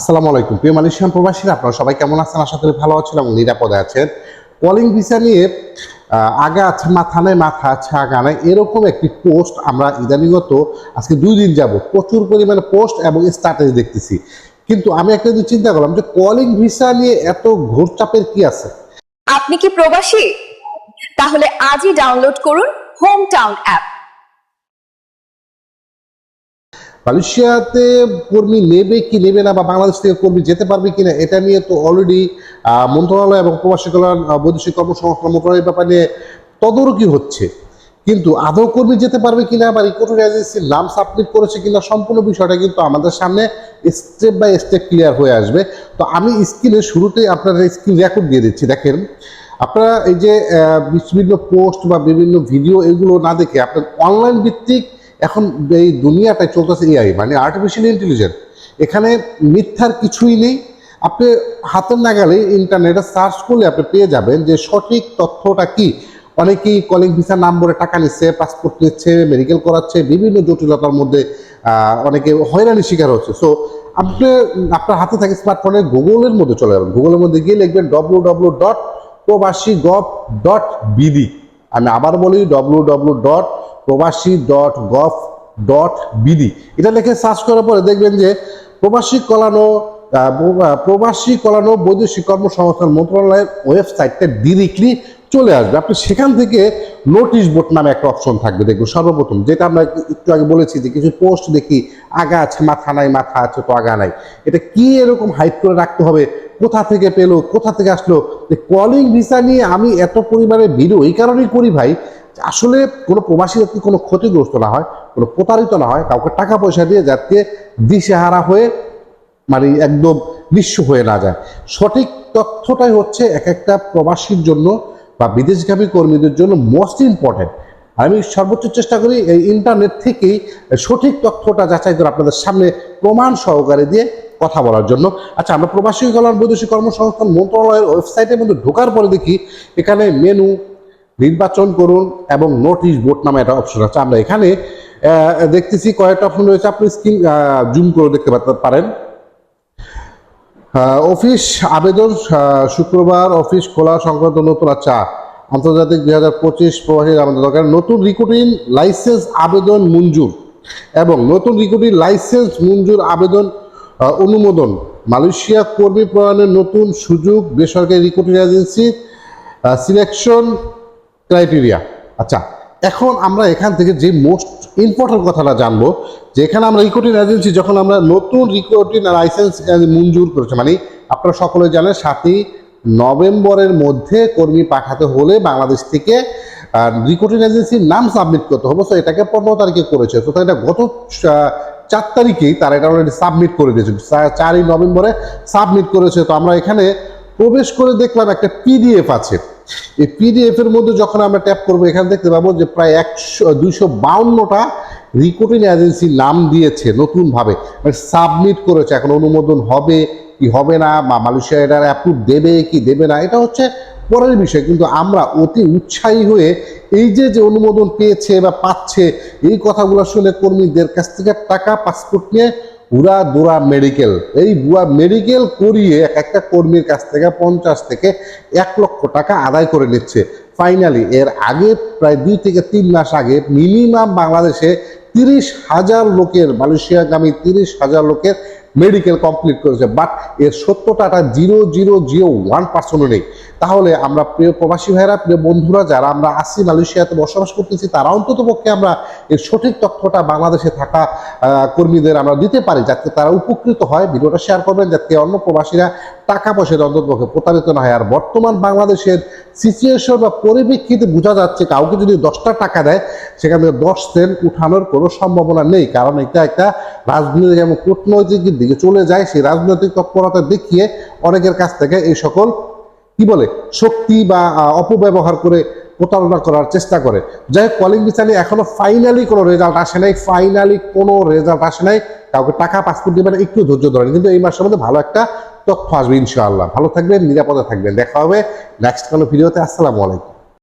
আসসালামু আলাইকুম। প্রিয় মালয়েশিয়ান প্রবাসীরা আপনারা সবাই কেমন আছেন? আশা করি ভালো আছেন এবং নিরাপদে আছেন। কলিং ভিসা নিয়ে আহ, আগা আছে মাথা নেই মাথা আছে আগা নেই এরকম একটি পোস্ট আমরা ইদানিগত আজকে দুই দিন যাব প্রচুর পরিমাণে পোস্ট এবং স্ট্যাটাস দেখতেছি। কিন্তু আমি একটা জিনিস চিন্তা করলাম যে কলিং ভিসা নিয়ে এত ঘোরচাপের কি আছে? আপনি কি প্রবাসী? তাহলে আজই ডাউনলোড করুন হোম টাউন অ্যাপ মালয়েশিয়াতে কর্মী নেবে কি নেবে না বা বাংলাদেশ থেকে কর্মী যেতে পারবে কিনা, এটা নিয়ে তো অলরেডি মন্ত্রণালয় এবং প্রবাসী কল্যাণ বৈদেশিক কর্মসংস্থান মন্ত্রণালয়ের ব্যাপার নিয়ে তদারকি হচ্ছে। কিন্তু আদৌ কর্মী যেতে পারবে কিনা বা রিক্রুটিং এজেন্সির নাম সাবমিট করেছে কিনা সম্পূর্ণ বিষয়টা কিন্তু আমাদের সামনে স্টেপ বাই স্টেপ ক্লিয়ার হয়ে আসবে। তো আমি স্ক্রিনে শুরুতেই আপনারা স্ক্রিন রেকর্ড দিয়ে দিচ্ছি, দেখেন। আপনারা এই যে বিভিন্ন পোস্ট বা বিভিন্ন ভিডিও এগুলো না দেখে আপনার অনলাইন ভিত্তিক এখন এই দুনিয়াটায় চলতেছে এআই মানে আর্টিফিশিয়াল ইন্টেলিজেন্স এখানে মিথ্যার কিছুই নেই। আপনি হাতের নাগালে ইন্টারনেটে সার্চ করলে আপনি পেয়ে যাবেন যে সঠিক তথ্যটা কি। অনেকেই কলিং ভিসা নাম্বারে টাকা নিচ্ছে পাসপোর্ট নিচ্ছে মেডিকেল করাচ্ছে, বিভিন্ন জটিলতার মধ্যে অনেকে হয়রানির শিকার হচ্ছে। সো আপনি, আপনার হাতে থাকে স্মার্টফোনে গুগলের মধ্যে চলে যাবেন। গুগলের মধ্যে গিয়ে লিখবেন W W dot Probashi gov dot BD আমি আবার বলি W W dot Probashi dot gov dot BD. এটা লিখে সার্চ করার পরে দেখবেন যে প্রবাসী কলানো প্রবাসী কলানো বৈদেশিক কর্মসংস্থান মন্ত্রণালয়ের ওয়েবসাইটটা ডিরেক্টলি চলে আসবে। আপনি সেখান থেকে নোটিশ বোর্ড নামে একটা অপশন থাকবে। দেখবেন সর্বপ্রথম যেটা আমরা একটু আগে বলেছি যে কিছু পোস্ট দেখি, আগা আছে, মাথা নাই, মাথা আছে, তো আগা নাই। এটা কি এরকম হাইট করে রাখতে হবে? কোথা থেকে পেল? কোথা থেকে আসলো? যে কলিং ভিসা নিয়ে আমি এত পরিমাণে ভিডিও এই কারণেই করি ভাই আসলে কোনো প্রবাসী যাতে কোনো ক্ষতিগ্রস্ত না হয়, কোনো প্রতারিত না হয়, কাউকে টাকা পয়সা দিয়ে যাতে দিশেহারা হয়ে মানে একদম নিঃস্ব হয়ে না যায়। সঠিক তথ্যটাই হচ্ছে এক একটা প্রবাসীর জন্য বা বিদেশগামী কর্মীদের জন্য মোস্ট ইম্পর্টেন্ট আমি সর্বোচ্চ চেষ্টা করি এই ইন্টারনেট থেকেই সঠিক তথ্যটা যাচাই করে আপনাদের সামনে প্রমাণ সহকারে দিয়ে কথা বলার জন্য। আচ্ছা আমরা প্রবাসী কল্যাণ বৈদেশিক কর্মসংস্থান মন্ত্রণালয়ের ওয়েবসাইটের মধ্যে ঢোকার পরে দেখি, এখানে মেনু নির্বাচন করুন এবং নোটিশ বোর্ড নামে একটা অপশন আছে। আমরা এখানে দেখতেছি কয়েকটা অপশন রয়েছে। আপনি স্ক্রিন জুম করে দেখতে পারেন। অফিস আবেদন শুক্রবার অফিস খোলা সংক্রান্ত নতুন আচ্ছা আন্তর্জাতিক দুই হাজার পঁচিশ প্রবাসী আমাদের দরকার। নতুন রিক্রুটিং লাইসেন্স আবেদন মঞ্জুর এবং নতুন রিক্রুটিং লাইসেন্স মঞ্জুর আবেদন অনুমোদন। মালয়েশিয়া কর্মী প্রণয়নের নতুন সুযোগ, বেসরকারি রিক্রুটিং এজেন্সি সিলেকশন ক্রাইটেরিয়া। আচ্ছা এখন আমরা এখান থেকে যে মোস্ট ইম্পর্টেন্ট কথাটা জানব যে এখানে আমরা রিক্রুটিং এজেন্সি যখন আমরা নতুন রিক্রুটিং লাইসেন্স মঞ্জুর করেছে মানে আপনারা সকলে জানেন সাতই নভেম্বরের মধ্যে কর্মী পাঠাতে হলে বাংলাদেশ থেকে রিক্রুটিং এজেন্সির নাম সাবমিট করতে হবে। তো এটাকে পনেরো তারিখে করেছে। তো এটা গত চার তারিখেই তারা এটা অলরেডি সাবমিট করে দিয়েছে। চারই নভেম্বরে সাবমিট করেছে। তো, আমরা এখানে প্রবেশ করে দেখলাম একটা পিডিএফ আছে। এই পিডিএফ এর মধ্যে যখন আমরা ট্যাপ করব, এখানে দেখতে পাবো যে প্রায় একশো, দুইশো বাউন্নটা রিক্রুটিং এজেন্সি নাম দিয়েছে নতুনভাবে। মানে সাবমিট করেছে, এখন অনুমোদন হবে কি হবে না, বা মালয়েশিয়া এটা অ্যাপ্রুভ দেবে কি দেবে না, এটা হচ্ছে পরের বিষয়। কিন্তু আমরা অতি উৎসাহী হয়ে এই যে যে অনুমোদন পেয়েছে বা পাচ্ছে, এই কথাগুলো শুনে কর্মীদের কাছ থেকে টাকা পাসপোর্ট নিয়ে উড়া দুরা মেডিকেল এই বুয়া মেডিকেল করিয়ে এক একটা কর্মীর কাছ থেকে পঞ্চাশ থেকে এক লক্ষ টাকা আদায় করে নিচ্ছে। ফাইনালি এর আগে প্রায় দুই থেকে তিন মাস আগে মিনিমাম বাংলাদেশে তিরিশ হাজার লোকের, মালয়েশিয়াগামী তিরিশ হাজার লোকের মেডিকেল কমপ্লিট করেছে বাট এর সত্যটাটা জিরো জিরো জিরো ওয়ান পার্সেন্টও নেই। তাহলে আমরা প্রিয় প্রবাসী ভাইরা প্রিয় বন্ধুরা, যারা আমরা আসি মালয়েশিয়াতে বসবাস করতেছি, তারা অন্তত পক্ষে আমরা এর সঠিক তথ্যটা বাংলাদেশে থাকা কর্মীদের আমরা দিতে পারি, যাতে তারা উপকৃত হয়। ভিডিওটা শেয়ার করবেন, যাতে অন্য প্রবাসীরা টাকা পয়সার অন্তত পক্ষে প্রতারিত না হয়। আর বর্তমান বাংলাদেশের সিচুয়েশন বা পরিপ্রেক্ষিতে বোঝা যাচ্ছে, কাউকে যদি দশটা টাকা দেয়, সেখানে দশ সেন্ট উঠানোর কোনো সম্ভাবনা নেই। কারণ এটা একটা রাজনৈতিক এবং কূটনৈতিক দিকে চলে যায়, সেই রাজনৈতিক তৎপরতা দেখিয়ে অনেকের কাছ থেকে এই সকল, কি বলে, শক্তি বা অপব্যবহার করে প্রতারণা করার চেষ্টা করে। যাই হোক, কলিং বিচার এখনও ফাইনালি কোনো রেজাল্ট আসে নাই ফাইনালি কোনো রেজাল্ট আসে নাই। কাউকে টাকা পাসপোর্ট দেবেন, একটু ধৈর্য ধরেন। কিন্তু এই মাসের মধ্যে ভালো একটা তথ্য আসবে ইনশাআল্লাহ। ভালো থাকবেন, নিরাপদে থাকবেন। দেখা হবে নেক্সট কোনো ভিডিওতে আসসালামু আলাইকুম।